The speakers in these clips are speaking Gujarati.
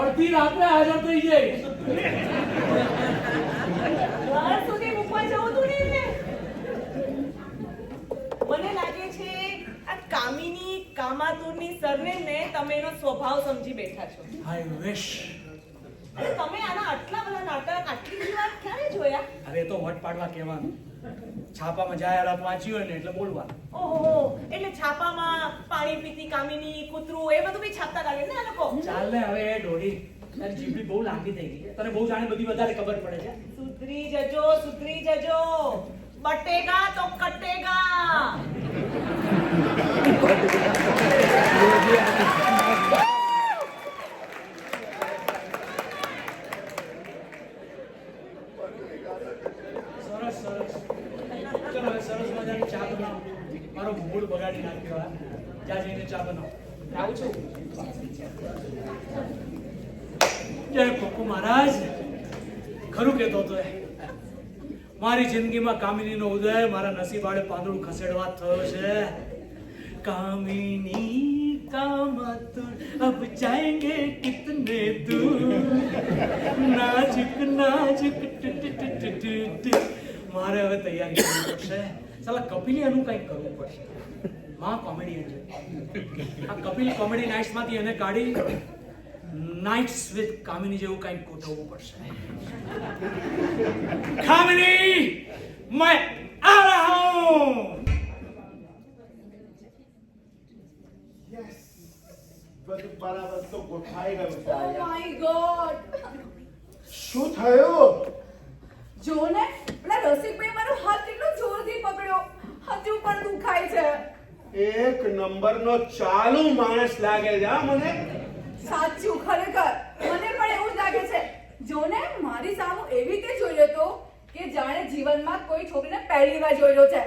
અડધી રાત્રે હાજર થઈ જાય. ઘર સુધી મૂકવા જવું તું ને? મને લાગે છે આ કામિની કામાતુરની સરનેમને તમે એનો સ્વભાવ સમજી બેઠા છો. આઈ વિશ તમે આના આટલા બધા નાટક આટલી વાર ક્યારે જોયા? અરે તો વટ પાડવા કહેવાનું. છાપામાં જાહેરાત વાંચી હોય ને એટલે બોલવા. ઓહો એટલે છાપામાં પાણી પીતી કામિની કૂતરું એ બધું બી છાપતા લાગે ને આ લોકો? ચાલ ને હવે ડોડી તારી જીભડી બહુ લાંબી થઈ ગઈ છે. તને બહુ જાણે બધી વધારે ખબર પડે છે. સુધરી જજો સુધરી જજો. બટેગા તો કટેગા સરસ સરસ ચલો હવે સરસ મજાની ચા બનાવો મારો મૂડ બગાડી નાખ્યો આ જ્યાં જઈને ચા બનાવો આવું છું જય પપ્પુ મહારાજ ખરું કહેતો હતો એ મારી જિંદગીમાં કામિનીનો ઉદય, મારા નસીબ વાળે પાંદડું ખસેડવા થયો છે. કામિની નાજુક two two two two two two. મારે હવે તૈયારી કરવી પડશે. સાલા કપિલે એનું કંઈક કરવું પડશે. માં કોમેડિયન છે. આ કપિલ કોમેડી નાઇટ્સમાંથી એને કાઢી નાઇટ્સ વિથ કામિની જેવું કંઈક ગોઠવવું પડશે. કામિની! मैं आ रहा हूं Yes. બધું બરાબર તો ગોઠવાઈ ગયું છે ઓ આયા. માય ગોડ શું થયું જો ને પેલા રસિકભાઈ મારો હાથ કેટલો જોરથી પકડ્યો હજુ પણ દુખાય છે એક નંબરનો ચાલુ માણસ લાગે છે હા મને સાચું ખરેખર મને પણ એવું જ લાગે છે જો ને મારી સામું એવી રીતે જોઈ રહ્યો હતો કે જાણે જીવનમાં કોઈ છોકરીને પહેલી વાર જોઈ છે.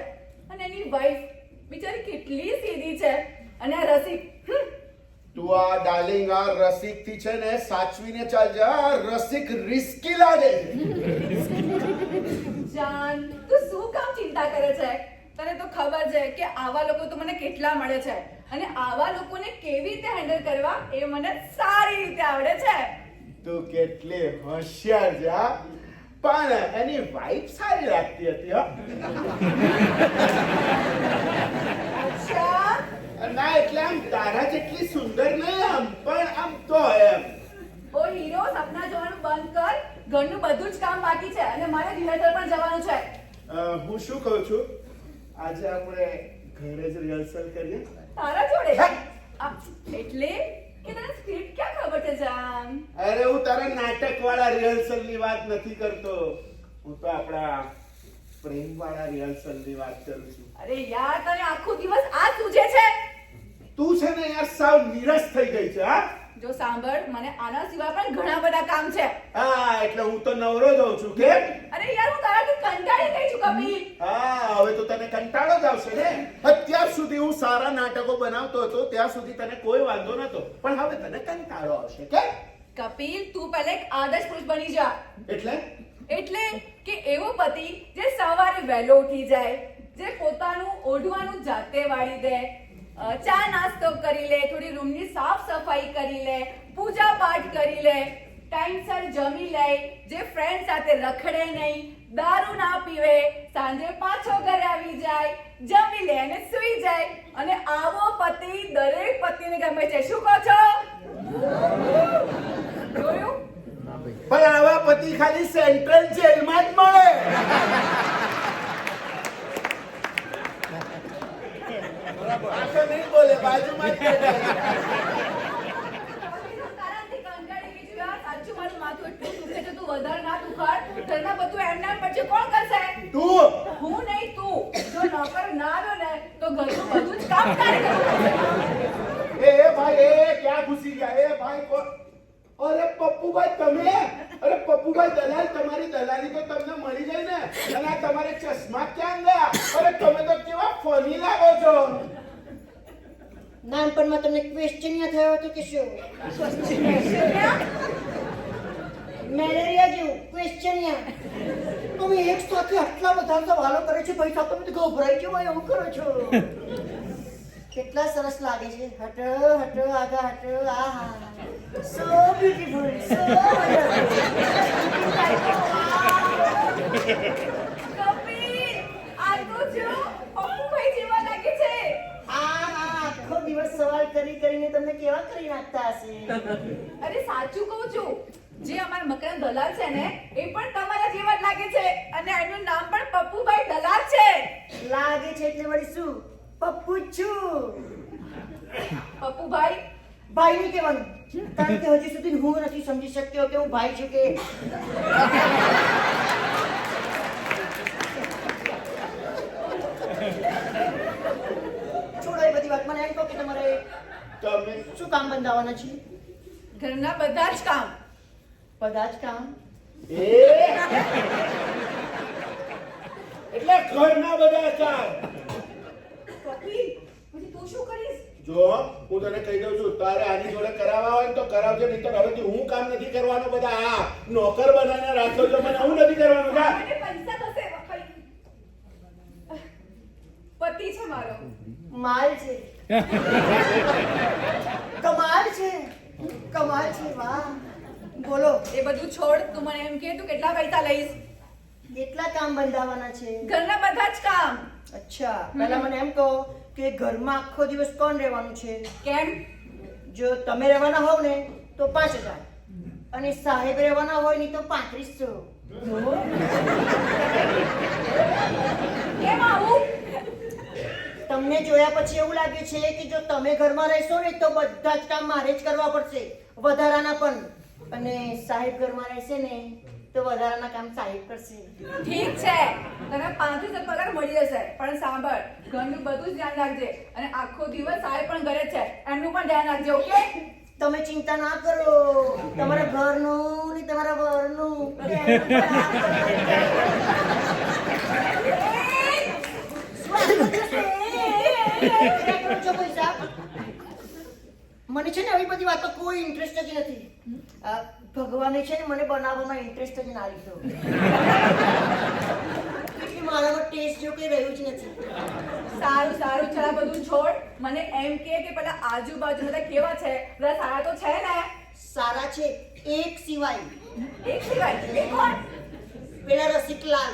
અને એની વાઈફ બિચારી કેટલી સીધી છે. અને આ રસિક તું આ ડાર્લિંગ આ રસિકથી છે ને સાચવીને ચાલજે. આ રસિક રિસ્કી લાગે જાન તું શું કામ ચિંતા કરે છે? તને તો ખબર છે કે આવા લોકો તો મને કેટલા મળે છે. અને આવા લોકોને કેવી રીતે હેન્ડલ કરવા એ મને સારી રીતે આવડે છે. તું કેટલી હોશિયાર છે પણ એની વાઈફ સારી લાગતી હતી હા ના એટલે આમ તારા જેટલી સુંદર નહીં આમ પણ આમ તો એમ. ઓ હીરો સપના જોવાનું બંધ કર. ઘરનું બધું જ કામ બાકી છે અને મારે રિહર્સલ પણ જવાનું છે. હું શું કહું છું? આજે આપણે ઘરે જ રિહર્સલ કરીએ. તારા જોડે? એટલે કે તને સ્ક્રિપ્ટ ક્યાં ખબર છે જાન? અરે હું તારા નાટક વાળા રિહર્સલની વાત નથી કરતો. હું તો આપણા પ્રેમ વાળા રિહર્સલની વાત કરું છું. અરે યાર તને આખો દિવસ આ સૂજે છે? તું છે ને યાર સાવ નિરસ થઈ ગઈ છે હા? જો સાંભળ મને આના સિવાય પણ ઘણા બધા કામ છે. હા એટલે હું તો નવરો જ હોઉં છું કે અરે યાર હું તારાથી કંટાળી ગઈ છું કપિલ. હા હવે તો તને કંટાળો જ આવશે ને? અત્યાર સુધી હું સારા નાટકો બનાવતો હતો ત્યાં સુધી તને કોઈ વાંધો નતો. પણ હવે તને કંટાળો આવશે કે કપિલ તું પહેલે એક આદર્શ પુરુષ બની જા. એટલે? એટલે કે એવો પતિ જે સવારે વહેલો ઉઠી જાય જે પોતાનું ઓઢવાનું જાતે વાળી દે ચા નાસ્તો કરી લે, થોડી રૂમની સાફ સફાઈ કરી લે, પૂજા પાઠ કરી લે, ટાઈમસર જમી લે, જે ફ્રેન્ડ સાથે રખડે નહીં, દારૂ ના પીવે, સાંજે પાછો ઘરે આવી જાય, જમી લે અને સૂઈ જાય. અને આવો પતિ દરેક પતિને ગમે છે. શું કહો છો? પણ આવા પતિ ખાલી સેન્ટ્રલ જેલમાં જ મળે. આ નહીં બોલે બાજુમાં જ બેઠા. તારાથી કંટાળી ગઈ છું યાર. સાચું મારું માથું એટલું દુખે છે, તું વધારે ના દુખાડ. ઘરમાં બધું એમના પછી કોણ કરશે? તું હું નહીં, તું. જો નોકર ના આવ્યો ને, તો ઘરનું બધું જ કામ તારે કરવું પડશે. એ એ ભાઈ તમે અરે પપ્પુભાઈ દલાલ તમારી દલાલી તો તમને મળી જાય ને અને તમારે ચશ્મા ક્યાં ગયા અરે તમે તો કેવા ફની લાગો છો નાનપણમાં તમને ક્વેશ્ચન થયો હતો કે શું? મેલેરિયા જેવું ક્વેશ્ચન તમે એક સાથે આટલા બધા સવાલો કરે છે ભાઈ સાહેબ તમે તો ગભરાઈ જવાય એવું કરો છો? કેટલા સરસ લાગે છે. હટ હટ, આગા, હટ આ હા સો બ્યુટીફુલ સો કપિલ આ તો જો પપ્પુભાઈ જેવા લાગે છે હા હા આખો દિવસ સવાલ કરી કરીને તમને હશે. અરે સાચું કહું છું. જે અમારા મકાન દલાલ છે ને એ પણ તમારા જેવા જ લાગે છે. અને એનું નામ પણ પપ્પુભાઈ દલાલ છે. લાગે છે એટલે વળી શું? પપ્પુ છું. પપ્પુભાઈ? ભાઈ નહીં કહેવાનું. કારણ કે હજી સુધી હું નથી સમજી શક્યો કે હું ભાઈ છું કે છોડો એ બધી તમે શું કામ બંધાવવાના છે? ઘરના બધા જ કામ. બધા જ કામ? એ? એટલે ઘરના બધા કામ. કપિલ પછી તું શું કરીશ? જો હું તને કહી દઉં છું તારે આની જોડે કરાવવા હોય ને તો કરાવજે નહીં તો હવેથી હું કામ નથી કરવાનો બધા. આ નોકર બનાવીને રાખો છો મને હું નથી કરવાનું. કા પૈસા થશે પતિ છે મારો. માલ છે. કમાલ છે. કમાલ છે વાહ. બોલો. એ બધું છોડ તું મને એમ કે તું કેટલા પૈસા લઈશ? કેટલા કામ બંધાવવાના છે? ઘરના બધા જ કામ. અચ્છા. પહેલા મને એમ કહો કે ઘરમાં આખો દિવસ કોણ રહેવાનું છે? કેમ? જો તમે રહેવાના હોવ ને તો પાંચ હજાર. અને સાહેબ રહેવાના હોય ને તો પાંત્રીસો. કેમ આવું? તમને જોયા પછી એવું લાગે છે કે જો તમે ઘરમાં રહેશો ને તો બધા જ કામ મારે જ કરવા પડશે. વધારાના પણ. અને સાહેબ ઘરમાં રહેશે ને તો વધારાના કામ સાહેબ કરશે. ઠીક છે. તને પાંત્રીસ પગાર મળી જશે. પણ સાંભળ ઘરનું બધું જ ધ્યાન રાખજે. અને આખો દિવસ સાહેબ પણ ઘરે છે. એમનું પણ ધ્યાન રાખજે ઓકે? તમે ચિંતા ના કરો. તમારા ઘરનું ને તમારા વરનું એનું પણ આ કરો છો પૈસા? મને છે ને આવી બધી વાતો કોઈ ઇન્ટરેસ્ટ જ નથી. ભગવાને છે ને મને બનાવવામાં ઇન્ટરેસ્ટ જ ના લીધો. એટલે મારામાં ટેસ્ટ જો કઈ રહ્યું જ નથી. સારું સારું ચાલ આ બધું છોડ. મને એમ કે કે પેલા આજુબાજુ બધા કેવા છે? બધા સારા તો છે ને? સારા છે એક સિવાય. એક સિવાય? એક કોણ? પેલા રસિકલાલ.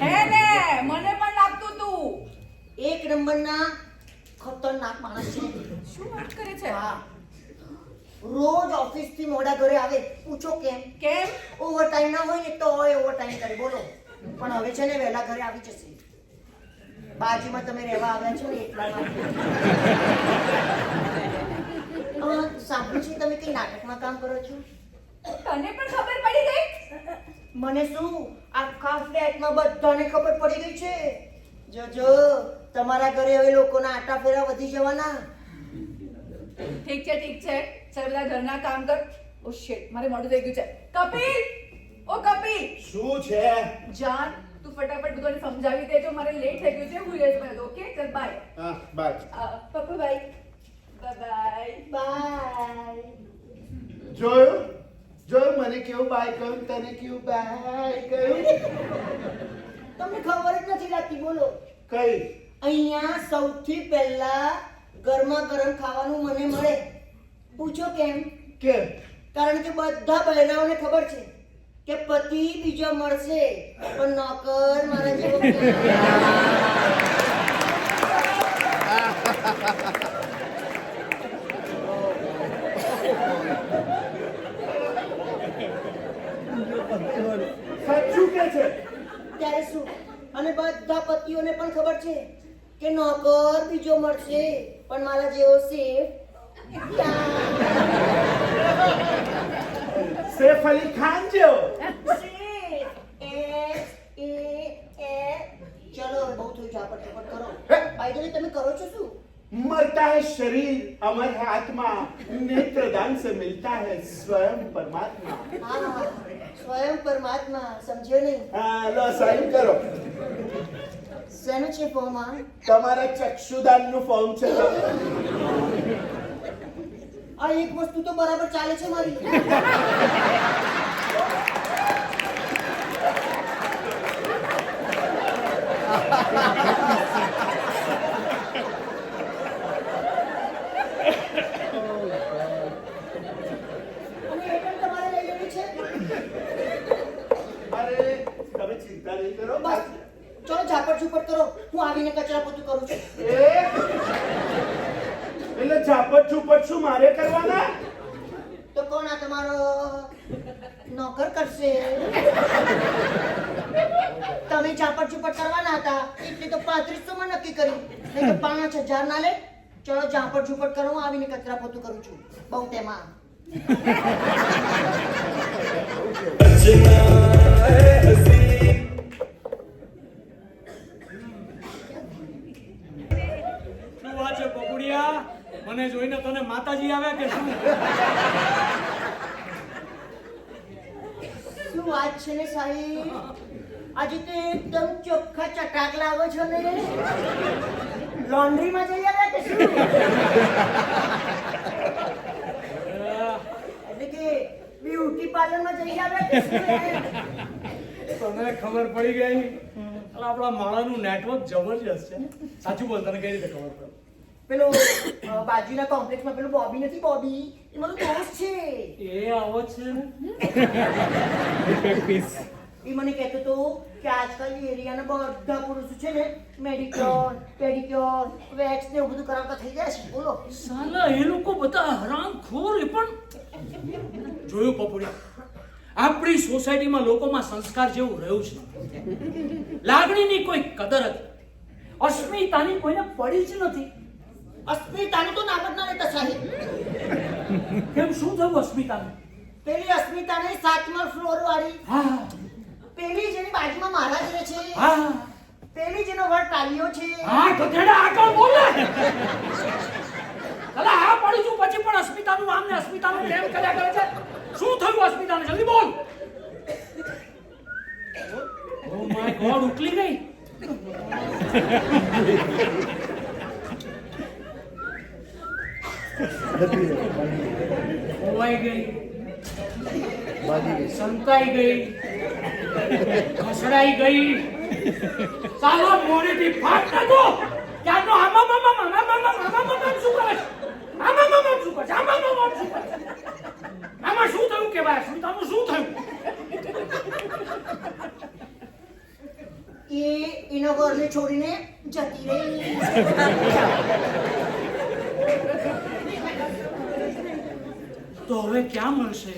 હે ને? મને પણ એક નંબરના ખતરનાક માણસ છે. શું વાત કરે છે? હા. રોજ ઓફિસથી મોડા ઘરે આવે. પૂછો કેમ? કેમ? ઓવર ટાઈમ ના હોય ને તો ઓવર ટાઈમ કરે. બોલો. પણ હવે છે ને વહેલા ઘરે આવી જશે. બાજુમાં તમે રહેવા આવ્યા છો ને એટલા સાંભળ્યું છે તમે કઈ નાટકમાં કામ કરો છો? તને પણ ખબર પડી ગઈ? મને શું? આખા ફ્લેટમાં બધાને ખબર પડી ગઈ છે. જોજો તમારા ઘરે હવે લોકોના આટા ફેરા વધી જવાના. ઠીક છે ઠીક છે. સર બધા ઘરના કામ કર. ઓ શિટ મારે મોડું થઈ ગયું છે. કપિલ! ઓ કપિલ! શું છે? જાન તું ફટાફટ બધાને સમજાવી દેજો. મારે લેટ થઈ ગયું છે. હું લેટ બને ઓકે ચલ બાય હા બસ બાય બાય બાય જોયું? જોયું? મને કેવું બાય કહ્યું તને કેવું બાય કહ્યું તમને ખબર જ નથી લાગતી બોલો. કઈ? અહીંયા સૌથી પહેલા ગરમા ગરમ ખાવાનું મને મળે. પૂછો કેમ? કેમ? કારણ કે બધા બહેરાઓને ખબર છે કે પતિ બીજો મળશે પણ નોકર મારા જેવો ક્યાં? સાચું કે છે ત્યારે શું અને બધા પતિઓને પણ ખબર છે કે નોકર બીજો મળશે પણ મારા જેવો સેફ સૈફ અલી ખાન જેવો ચલો બહુ થયું ઝાપટ ઝાપટ કરો હે? ભાઈ તો તમે કરો છો શું मरता है शरीर अमर है आत्मा नेत्रदान से मिलता है स्वयं परमात्मा હા સ્વયં પરમાત્મા સમજ્યો નહીં. હા લો સાઈન કરો. શેનું છે ફોર્મમાં તમારા ચક્ષુદાનનું ફોર્મ છે આ એક વસ્તુ તો બરાબર ચાલે છે મારી અને એ પણ તમારે લઈ લેવી છે અરે તમે ચિંતા નહીં કરો બસ ચલો ઝાપટ ઝૂપટ કરો હું આવીને કચરા પોતું કરું છું. એટલે ઝાપટ ઝુપટ શું મારે કરવાના? તો કોણ આ તમારો નોકર કરશે? તમે ઝાપટ ઝુપટ કરવાના હતા એટલે તો પાંત્રીસો માં નક્કી કર્યું. નહીં તો પાંચ હજાર ના લે. ચલો ઝાપટ ઝુપટ કરો હું આવીને કચરા પોતું કરું છું. બહુ તેમાં. શું છે મને જોઈને તને માતાજી આવ્યા કે શું? શું વાત છે ને સાહેબ? આજે તો એકદમ ચોખ્ખા ચટાક લાગો છો ને. લોન્ડ્રીમાં જઈ આવ્યા કે શું? એટલે કે બ્યુટી પાર્લરમાં જઈ આવ્યા કે શું? તને ખબર પડી ગઈ? આપણા માળાનું નેટવર્ક જબરજસ્ત છે. સાચું બોલ તને કઈ રીતે ખબર પડે? પેલો બાજુના કોમ્પ્લેક્સમાં પેલો બોબી નથી બોબી? એ મારો દોસ્ત છે. એ આવો છે એ મને કહેતો હતો કે આજકાલ એરિયાના બધા પુરુષો છે ને મેડિક્યોર પેડિક્યોર વેક્સ ને એવું બધું કરાવતા થઈ ગયા છે. બોલો. સાલા એ લોકો બધા હરામખોર એ પણ જોયું પપુડિયા આપણી સોસાયટીમાં લોકોમાં સંસ્કાર જેવું રહ્યું છે. લાગણીની કોઈ કદર જ અસ્મિતાની કોઈને પડી જ નથી. અસ્મિતાનું તો નામ જ ના લેતા સાહેબ. કેમ શું થયું અસ્મિતાનું? પેલી અસ્મિતાને સાતમા ફ્લોર વાળી હા. પેલી જેની બાજુમાં મહારાજ રહે છે હા પેલી જેનો વર ટાલિયો છે. હા ગધેડા આગળ બોલ. અલા હા પડી છું પછી પણ અસ્મિતાનું નામ ને અસ્મિતાનું પ્રેમ કર્યા કરે છે. શું થયું અસ્મિતાને? જલ્દી બોલ. ઓ માય ગોડ ઉકલી ગઈ. ખોવાઈ ગઈ સંતાઈ ગઈ ખસડાઈ ગઈ સાલો મોરેથી ફાટ નાખો ક્યારનો આમા મામા મામા મામા મામા મામા શું કરે આમા મામા શું કરે આમા મામા શું કરે આમાં શું થયું કે ભાઈ શું થયું એ એનો ઘરને છોડીને જતી રહી તો હવે ક્યાં મળશે?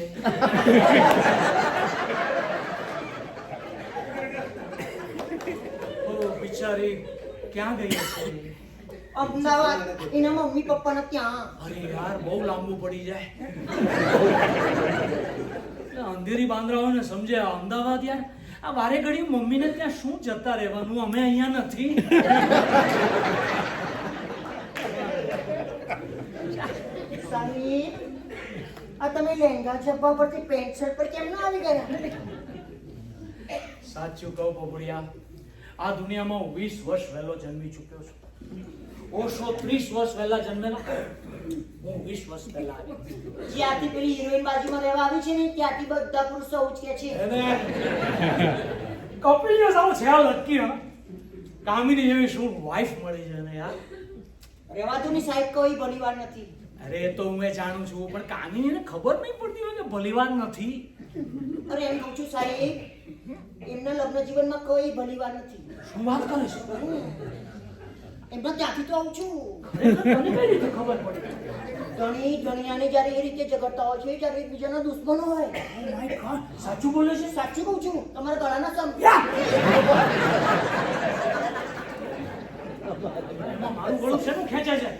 બિચારી ક્યાં ગઈ હશે? અમદાવાદ એના મમ્મી પપ્પાના ત્યાં. અરે યાર બહુ લાંબુ પડી જાય. અંધેરી બાંદરાઓને સમજે આ અમદાવાદ યાર આ વારે ઘડી મમ્મીને ત્યાં શું જતા રહેવાનું? અમે અહીંયા નથી સાહેબ આ તમે લહેંગા જબ્બા પરથી પેન્ટ શર્ટ પર કેમ ના આવી ગયા? સાચું કહું બબુડિયા આ દુનિયામાં હું વીસ વર્ષ વહેલો જન્મી ચૂક્યો છું. ઓશો ત્રીસ વર્ષ વહેલા જન્મેલા. હું વીસ વર્ષ પહેલા આવ્યો જ્યાંથી પેલી હિરોઈન બાજુમાં રહેવા આવી છે ને ત્યાંથી બધા પુરુષો ઉચકે છે. કપિલને સાવ અટકી હા. કામિની જેવી શું વાઈફ મળી છે ને યાર? રહેવાતું સાહેબ કોઈ બની વાર નથી. અરે એ તો હું એ જાણું છું પણ કામિનીને ખબર નહીં પડતી હોય કે ભલીવાર નથી. અરે એમ કહું છું સાહેબ એમના લગ્ન જીવનમાં કોઈ ભલીવાન નથી. શું વાત કરે છે? એમ એમના ત્યાંથી તો આવું છું. કઈ રીતે ખબર પડી? ઘણી ઘણીયાને જ્યારે એ રીતે ઝઘડતા હોય છે ત્યારે એકબીજાના દુશ્મનો હોય. સાચું બોલે છે? સાચું કહું છું તમારા ગળાના સમ. મારું ગળું શેનું ખેંચે છે?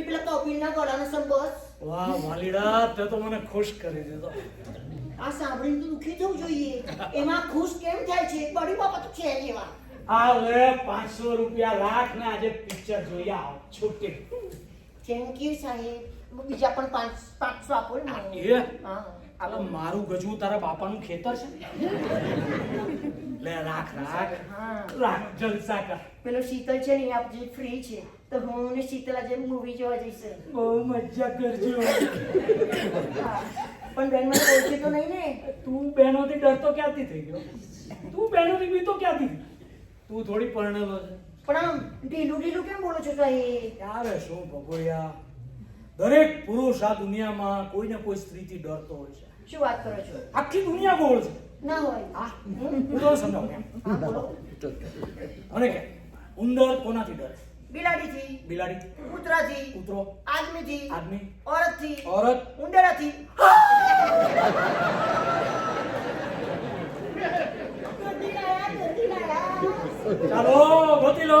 એટલે પેલા કપિલના ગળાના સમ બસ વાહ વાલીડા તે તો મને ખુશ કરી દીધો. આ સાંભળીને તો દુખી થવું જોઈએ. એમાં ખુશ કેમ થાય છે? બડી બાબત છે એવા આ લે પાંચસો રૂપિયા લાખ ને આજે પિક્ચર જોઈ આવ. છૂટી. થેન્ક યુ સાહેબ. બીજા પણ પાંચ પાંચસો આપો ને. એ? હા. આ મારું ગજવું તારા બાપાનું ખેતર છે? લે રાખ રાખ. રાખ જલસા કર. પેલો શીતલ છે ને આપ જે ફ્રી છે. તો હું ને શીતલા જેમ મૂવી જોવા જઈશું. બહુ મજા કરજો. પણ બેન મને ઓળખી તો નહીં ને? તું બહેનોથી ડરતો ક્યાંથી થઈ ગયો? તું બહેનોથી બીતો ક્યાંથી તું થોડી પરણેલો છે. પણ આમ ઢીલું ઢીલું કેમ બોલો છો સાહેબ? ક્યારે શું ભગોયા? દરેક પુરુષ આ દુનિયામાં કોઈ ને કોઈ સ્ત્રીથી ડરતો હોય છે. શું વાત કરો છો? આખી દુનિયા ગોળ છે. ના હોય. હા. હું તો સમજાવું. એમ હા બોલો. અને કે ઉંદર કોનાથી ડરે? બિલાડી. કૂતરાથી કૂતરો. આદમીથી આદમી. ઓરતથી ઓરત. ઉંદરાથી ચાલો ગોતી લો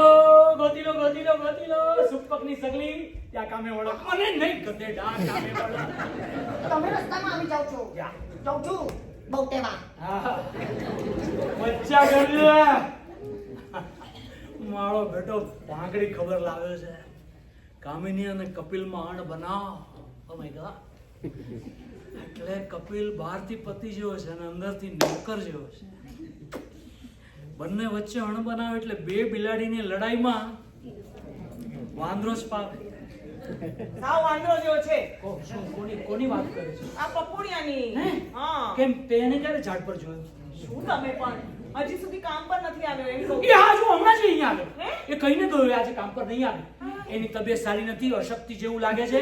ગોતી લો ગોતી લો ગોતી લો. સુપકની સગલી ત્યાં કામે ઓળખ મને નહીં ગધેડા કામે ઓળખ તમે રસ્તામાં આવી જાવ છો. જા. જાઉં છું. બહુ હા. મચ્છા કરજે. મારો બેટો ભાંગડી ખબર લાવ્યો છે. કામિની અને કપિલમાં અણ બનાવ. ઓ માય ગોડ એટલે કપિલ બહારથી પતિ જેવો છે અને અંદરથી નોકર જેવો છે. બંને વચ્ચે અણ બનાવે એટલે બે બિલાડીની લડાઈમાં વાંદરો જ પાવે સાવ વાંદરો જેવો છે. કોની કોની વાત કરે છે? આ પપુણિયાની કેમ તેને ક્યારે ઝાડ પર જોયો? શું તમે પણ? હજી સુધી કામ પર નથી આવ્યો એમ કહું એ હા જો હમણાં જ નહીં? આવ્યો. એ કહીને ગયો આજે કામ પર નહીં આવે એની તબિયત સારી નથી અશક્તિ જેવું લાગે છે.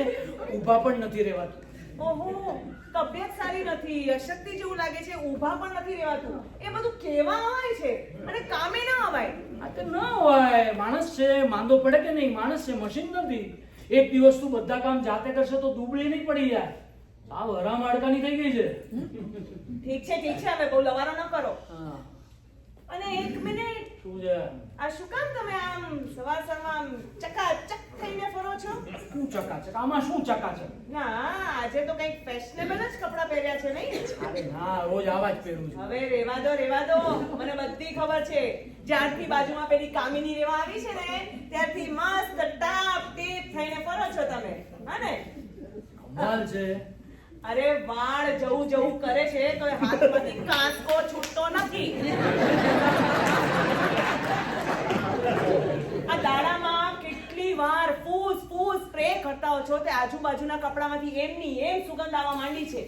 ઊભા પણ નથી રહેવાતું. ઓહો તબિયત સારી નથી અશક્તિ જેવું લાગે છે ઊભા પણ નથી રહેવાતું. એ બધું કેવા આવે છે? અને કામે ના આવાય આ તો ન હોય માણસ છે માંદો પડે કે નહીં? માણસ છે મશીન નથી. એક દિવસ તું બધા કામ જાતે કરશે તો દુબળી નહીં પડી જાય. આ હરામ હાડકાની થઈ ગઈ છે. ઠીક છે ઠીક છે હવે બહુ લવારો ન કરો. હા. અને એક મિનિટ. શું છે? આ શું કામ તમે આમ સવાર સવાર ચકાચક થઈને ફરો છો? શું ચકાચક? આમાં શું ચકાચક? ના આજે તો કંઈક ફેશનેબલ જ કપડાં પહેર્યા છે નહીં? અરે ના રોજ આવા જ પહેરું છું. હવે રેવા દો રેવા દો મને બધી ખબર છે. જ્યારથી બાજુમાં પેલી કામિની રેવા આવી છે ને ત્યારથી મસ્ત ટાપ ટીપ થઈને ફરો છો તમે. હા ને? કમાલ છે. અરે વાળ જવું જવું કરે છે તો હાથમાંથી કાંસકો છૂટતો નથી. આ દાડામાં કેટલી વાર ફૂસ ફૂસ સ્પ્રે કરતા હો છો તે આજુબાજુના કપડામાંથી એમની એમ સુગંધ આવવા માંડી છે.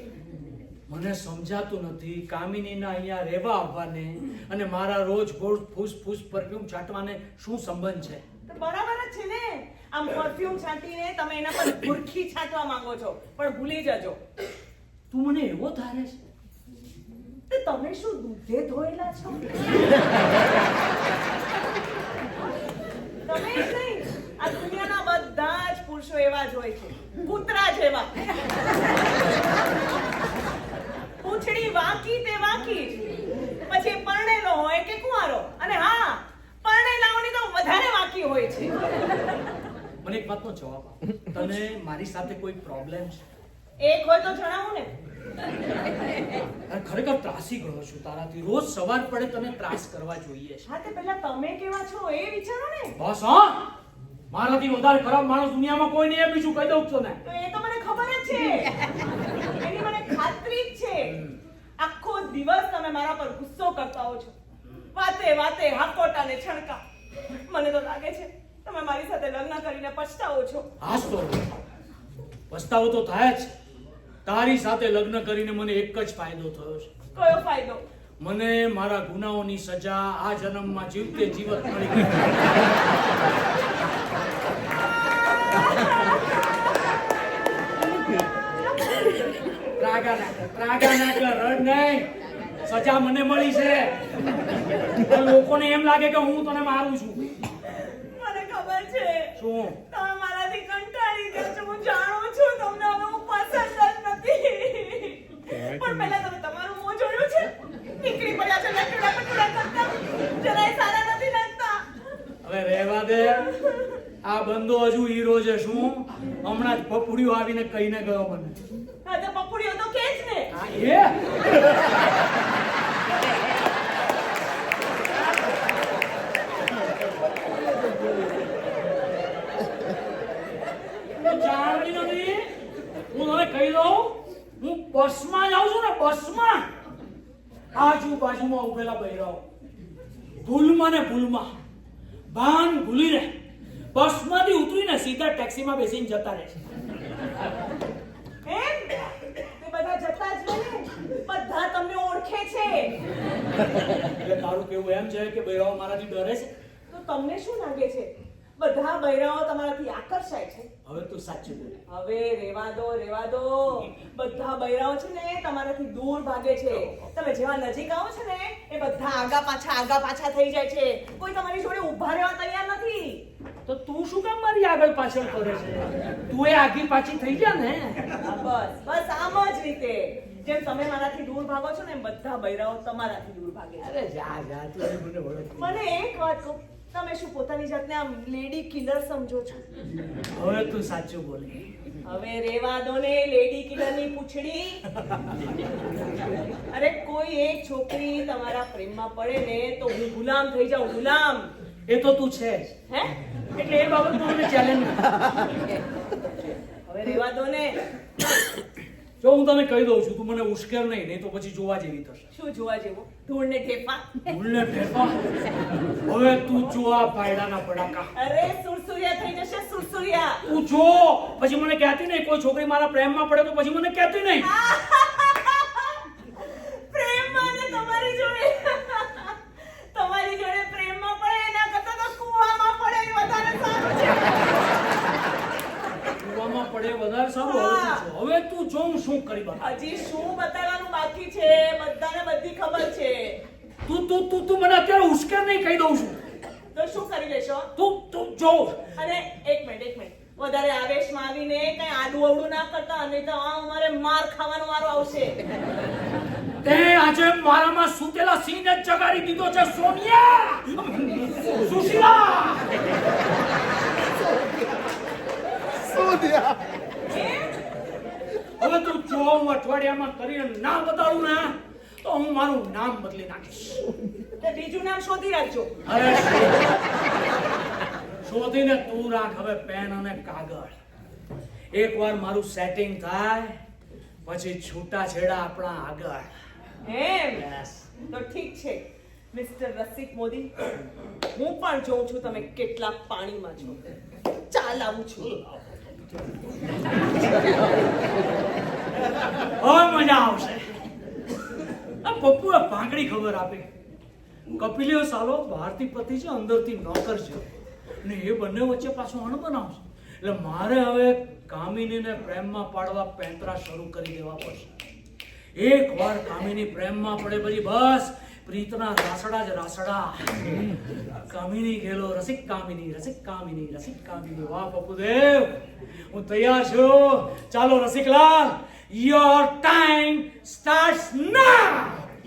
મને સમજાતું નથી કામિનીના અહીંયા રહેવા આવવાને અને મારા રોજ ગોળ ફૂસ ફૂસ પરફ્યુમ છાંટવાને શું સંબંધ છે? બરાબર જ છે ને. આમ પરફ્યુમ છાંટીને તમે એના પર ભૂરખી છાંટવા માંગો છો પણ ભૂલી જજો. તું મને એવો ધારે છે? તમે શું દૂધે ધોયેલા છો? તમે જ નહીં આ દુનિયાના બધા જ પુરુષો એવા જ હોય છે. કૂતરા જેવા. પૂંછડી વાંકી તે વાંકી જ. પછી પરણેલો હોય કે કુંવારો અને હા પરણેલાઓની તો વધારે વાંકી હોય છે મને એક વાતનો જવાબ આપ. તને મારી સાથે કોઈ પ્રોબ્લેમ છે? એક હોય તો જણાવું ને. ખરેખર ત્રાસી ગયો છું. તારાથી રોજ સવાર પડે તને ત્રાસ કરવા જોઈએ હા તે પહેલા તમે કેવા છો એ વિચારો ને. બસ હા. મારાથી વધારે ખરાબ માણસ દુનિયામાં કોઈ નહીં બીજું કહી દઉં છું ને તો એ તો મને ખબર જ છે. એની મને ખાતરી જ છે. આખો દિવસ તમે મારા પર ગુસ્સો કરતા હો છો. વાતે વાતે હાકોટા ને છણકા. મને તો લાગે છે તમે મારી સાથે લગ્ન કરીને પછતાવો છો. હાસ તો પછતાવો તો થાય જ. તારી સાથે લગ્ન કરીને મને એક જ ફાયદો થયો છે. કયો ફાયદો? મને મારા ગુનાઓની સજા આ જન્મમાં જીવતે જીવત મળી ગઈ. ત્રાગા ના કર, ના રડ નહીં. સજા મને મળી છે. લોકોને એમ લાગે કે હું તને મારું છે. શું? તમે મારાથી કંટાળી ગયા છો હું જાણું છું તમને હવે હું પસંદ જ નથી. પણ પહેલા તમે તમારું મોં જોયું છે? નીકળી પડ્યા છે લટડા પટડા કરતા. જરાય સારા નથી લાગતા. હવે રહેવા દે. આ બંદો હજુ હીરો છે શું? હમણાં જ પપુડીઓ આવીને કહીને ગયો મને. હા તો પપુડીઓ તો કે જ ને. આ એ તું જાણતી નથી તને કહી દઉં હું બસમાં જાઉં છું ને બસમાં. આજુબાજુમાં ઉભેલા બૈરાઓ. ભૂલમાં ને ભૂલમાં. ભાન ભૂલી રહે. બસમાંથી ઉતરીને સીધા ટેક્સીમાં બેસીને જતા રહે છે. એમ? તે બધા જતા જ રહે બધા તમને ઓળખે છે. એટલે તારું કેવું એમ છે કે બૈરાઓ મારાથી ડરે છે. તો તમને શું લાગે છે? બધા બૈરાઓ તમારાથી આકર્ષાય છે. હવે તું સાચું બોલ. હવે રેવા દો રેવા દો બધા બૈરાઓ છે ને તમારાથી દૂર ભાગે છે. તમે જેવા નજીક આવો છો ને એ બધા આગા પાછા આગા પાછા થઈ જાય છે. કોઈ તમારી જોડે ઊભા રહેવા તૈયાર નથી. તો તું શું કામ મારી આગળ પાછળ કરે છે? તું એ આગી પાછી થઈ જા ને. બસ. બસ. આમ જ રીતે. જેમ તમે મારાથી દૂર ભાગો છો ને બધા બૈરાઓ તમારાથી દૂર ભાગે છે. અરે જા જા. તું મને મને એક વાત કહો. તમે શું પોતાની જાતને આમ લેડી કિલર સમજો છો? હવે તું સાચું બોલ. હવે રેવા દો ને લેડી કિલરની પૂછડી. અરે કોઈ એક છોકરી તમારા પ્રેમમાં પડે ને તો હું ગુલામ થઈ જાઉં ગુલામ. એ તો તું છે હે? એટલે એ બાબત મને ચેલેન્જ હવે રેવા દો ને. જો હું તને કહી દઉં છું તું મને ઉશ્કેર નહીં નહીં તો પછી જોવા જેવી થશે. શું જોવા જેવું? ધૂળ ને ધૂળને ઠેફા હવે તું જો આ પાયડાના પડાકા. અરે સુરસુરિયા થઈ જશે સુરસુરિયા. તું જો. પછી મને કહેતી નહીં કોઈ છોકરી મારા પ્રેમમાં પડે તો પછી મને કહેતી નહીં પ્રેમમાં ને તમારી જોડે તમારી જોડે પ્રેમમાં પડે એના કરતા તો કૂવામાં પડે એ વધારે સારું છે કૂવામાં પડે વધારે સારું હવે તું જો હવે તું જો હું શું કરી બતા હજી શું બતાવવાનું બાકી છે બધાને બધી ખબર છે. તું તું તું તું મને અત્યારે ઉશ્કેર નહીં કહી દઉં છું. તો શું કરી લેશો? તું તું જો અને એક મિનિટ એક મિનિટ. વધારે આવેશમાં આવીને કઈ આડું અવડું ના કરતા નહીં તો આ અમારે માર ખાવાનો વારો આવશે. તે આજે મારામાં સૂતેલા સિંહને જ જગાડી દીધો છે સોનિયા! સુશીલા! હવે તું જો હું અઠવાડિયામાં કરીને ના બતાડું ને તો હું મારું નામ બદલી નાખીશ. તો બીજું નામ શોધી રાખજો. અરે શોધીને તું રાખ હવે પેન અને કાગળ. એકવાર મારું સેટિંગ થાય પછી છૂટા છેડા આપણા આગળ. એમ. તો ઠીક છે મિસ્ટર રસિક મોદી. હું પણ જોઉં છું તમે કેટલા પાણીમાં છો. ચાલ આવું છું. મજા આવશે. આ પપ્પુએ પાંકડી ખબર આપી. કપિલિયો સાલો, બહારથી પતિ છે, અંદરથી નોકર છે. ને એ બંને વચ્ચે પાછો અણ બનાવશે. એટલે મારે હવે કામિનીને પ્રેમમાં પાડવા પેંતરા શરૂ કરી દેવા પડશે. એક વાર કામિની પ્રેમમાં પડે પછી બસ પ્રીતના રાસડા જ રાસડા. કામિની ગેલો રસિક કામિની રસિક કામિની રસિક કામિની. વાહ પપુદેવ હું તૈયાર છું. ચાલો, Rasiklal your time starts now